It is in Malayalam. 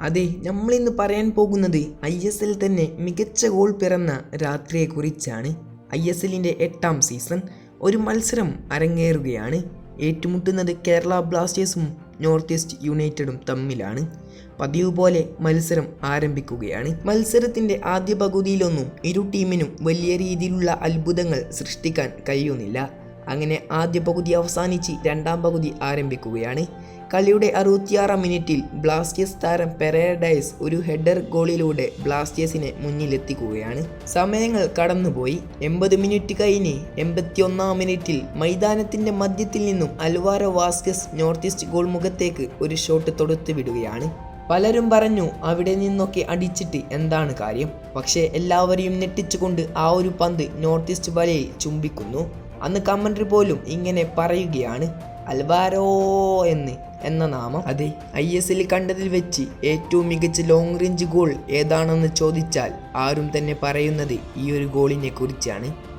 അതെ നമ്മളിന്ന് പറയാൻ പോകുന്നത് ഐ എസ് എൽ തന്നെ മികച്ച ഗോൾ പിറന്ന രാത്രിയെക്കുറിച്ചാണ്. ഐ എസ് എല്ലിന്റെ എട്ടാം സീസൺ ഒരു മത്സരം അരങ്ങേറുകയാണ്. ഏറ്റുമുട്ടുന്നത് കേരള ബ്ലാസ്റ്റേഴ്സും നോർത്ത് ഈസ്റ്റ് യുണൈറ്റഡും തമ്മിലാണ്. പതിവ് പോലെ മത്സരം ആരംഭിക്കുകയാണ്. മത്സരത്തിന്റെ ആദ്യ പകുതിയിലൊന്നും ഇരു ടീമിനും വലിയ രീതിയിലുള്ള അത്ഭുതങ്ങൾ സൃഷ്ടിക്കാൻ കഴിയുന്നില്ല. അങ്ങനെ ആദ്യ പകുതി അവസാനിച്ച് രണ്ടാം പകുതി ആരംഭിക്കുകയാണ്. കളിയുടെ അറുപത്തിയാറാം മിനിറ്റിൽ ബ്ലാസ്റ്റേഴ്സ് താരം പെരേഡൈസ് ഒരു ഹെഡർ ഗോളിലൂടെ ബ്ലാസ്റ്റേഴ്സിനെ മുന്നിലെത്തിക്കുകയാണ്. സമയങ്ങൾ കടന്നുപോയി. എൺപത് മിനിറ്റ് കഴിഞ്ഞ് എൺപത്തിയൊന്നാം മിനിറ്റിൽ മൈതാനത്തിന്റെ മധ്യത്തിൽ നിന്നും Alvaro Vazquez north east goal മുഖത്തേക്ക് ഒരു ഷോട്ട് തൊടുത്തു വിടുകയാണ്. പലരും പറഞ്ഞു അവിടെ നിന്നൊക്കെ അടിച്ചിട്ട് എന്താണ് കാര്യം? പക്ഷേ എല്ലാവരെയും ഞെട്ടിച്ചുകൊണ്ട് ആ ഒരു പന്ത് നോർത്ത് ഈസ്റ്റ് വലയിൽ ചുംബിക്കുന്നു. അന്ന് കമൻട്രി പോലും ഇങ്ങനെ പറയുകയാണ്. അൽവാരോ എന്ന് എന്ന നാമം. അതെ ഐ എസ് എൽ കണ്ടതിൽ വെച്ച് ഏറ്റവും മികച്ച ലോങ് റേഞ്ച് ഗോൾ ഏതാണെന്ന് ചോദിച്ചാൽ ആരും തന്നെ പറയുന്നത് ഈ ഒരു ഗോളിനെ കുറിച്ചാണ്.